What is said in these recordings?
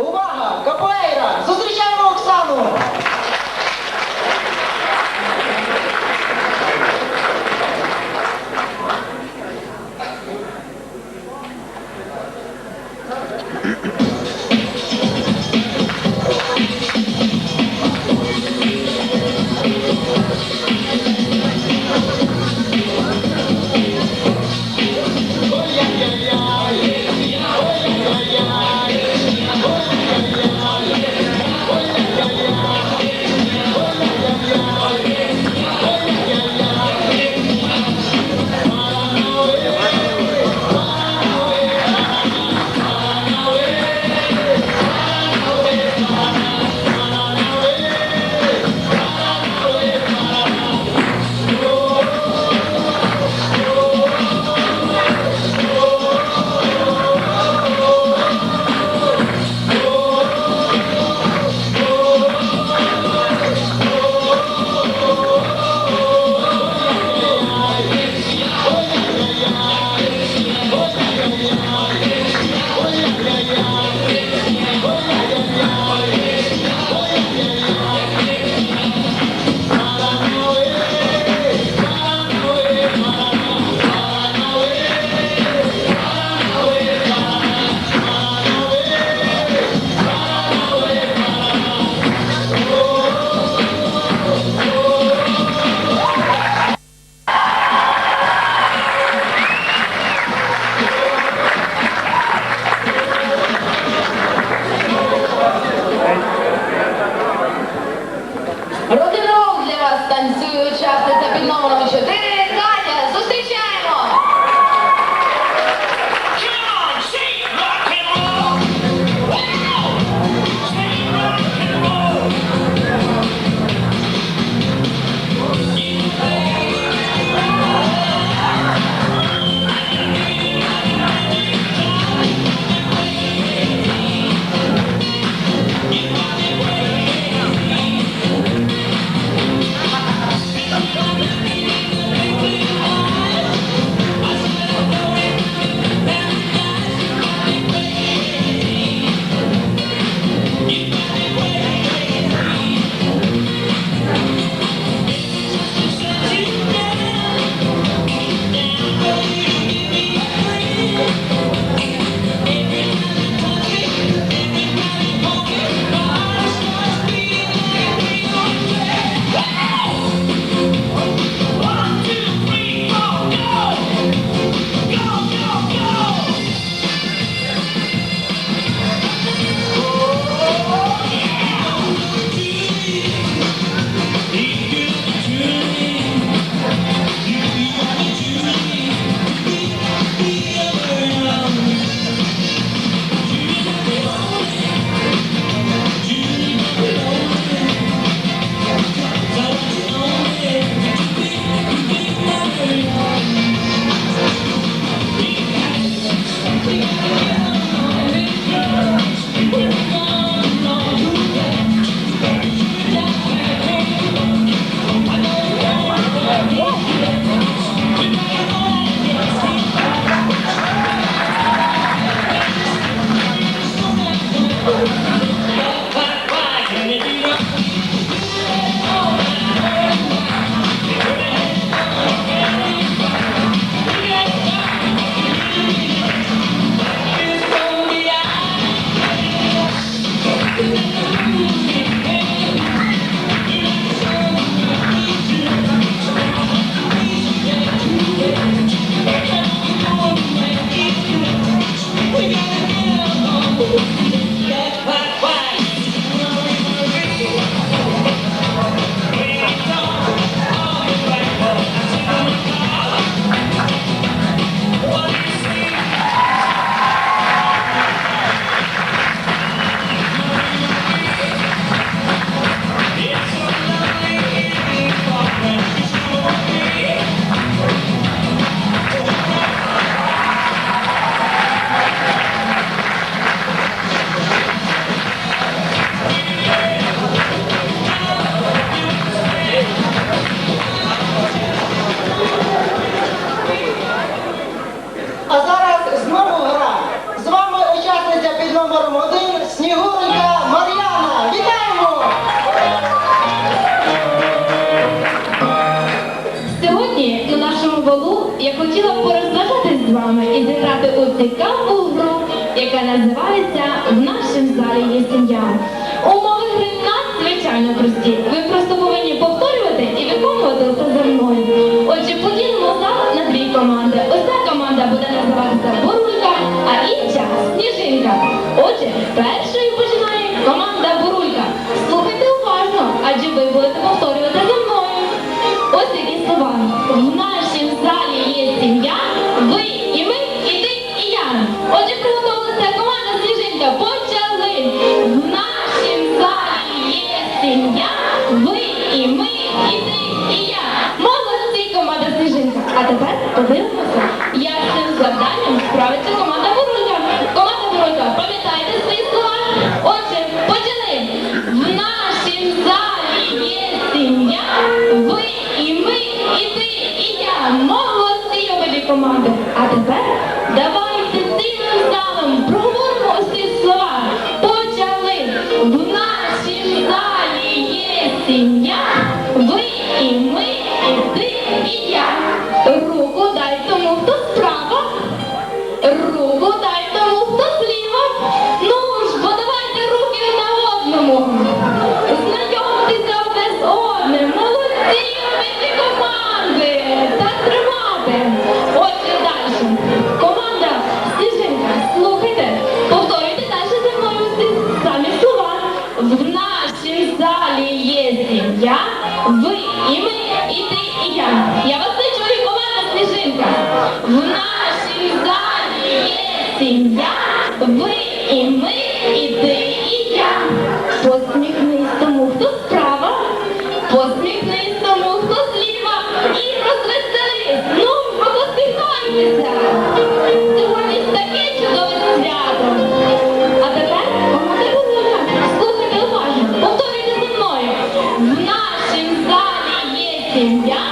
Увага! Капоейра! Зустрічаємо Оксану! яка називається Дивимося, як з цим завданням справиться команда Ворожа. Команда Ворожа, пам'ятайте свої слова. Отже, почали. В нашім залі є сім'я. Ви і ми, і ти, і я. Молодці обидві команди. А тепер давайте сильним залом проговоримо усі слова. Почали. В нашій залі є сім'я. далі є я, ви і ми, і ти, і я. Я вас не чую, команда сніжинка. В нашій залі є сім'я, ви і ми, і ти, і я. Yeah.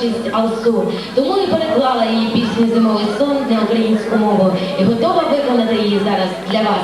6 алсу. Тому і переклала її пісню Зимовий сон на українську мову і готова виконати її зараз для вас.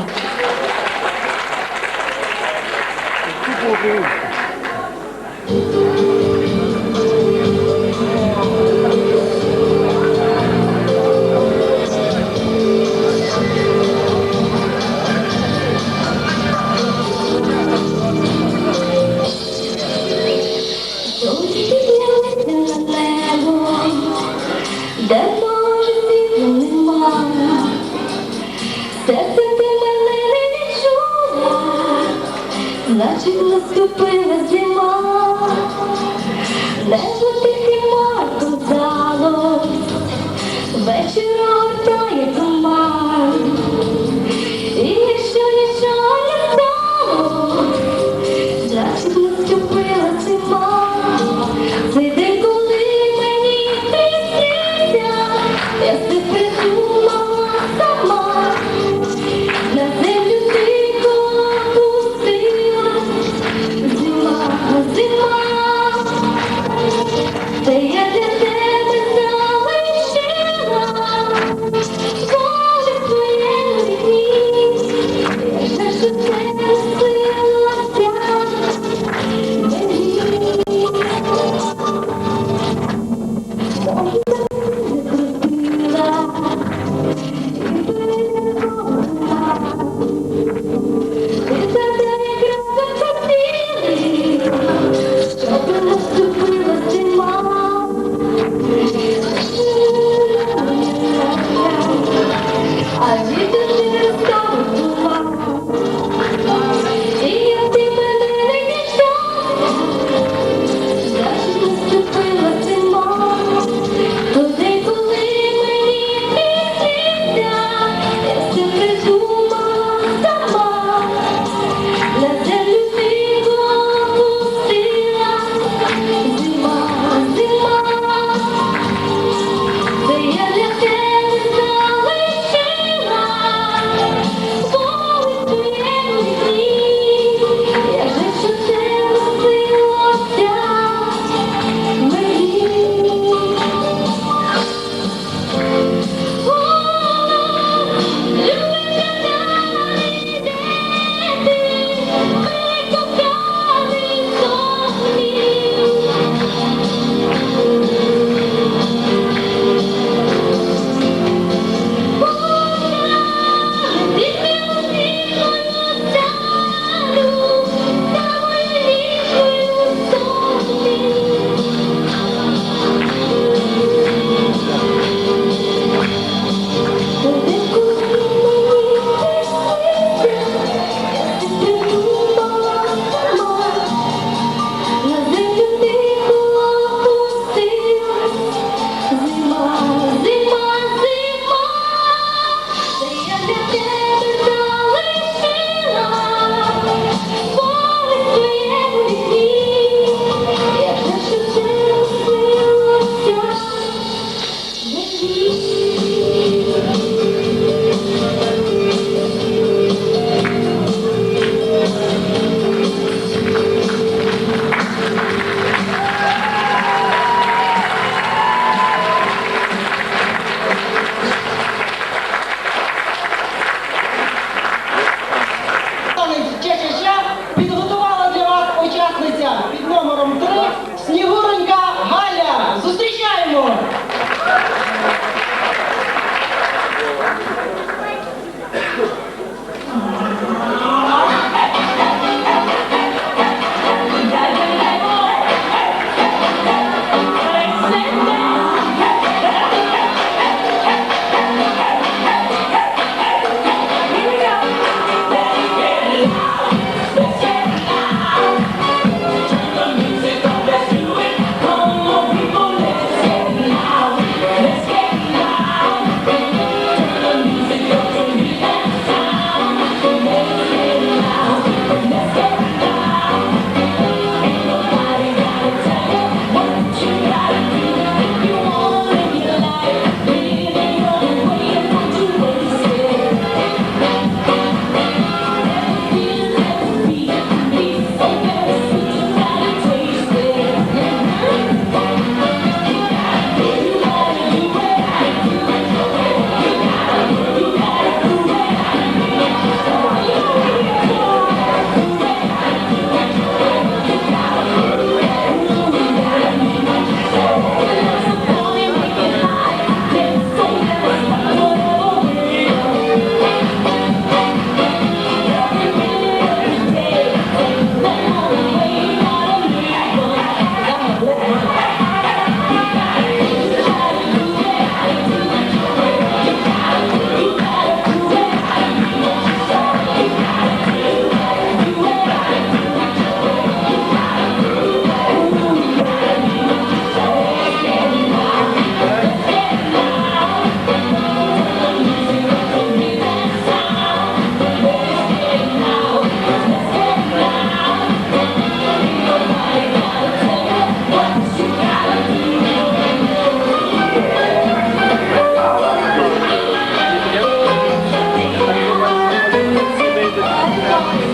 감사합니다.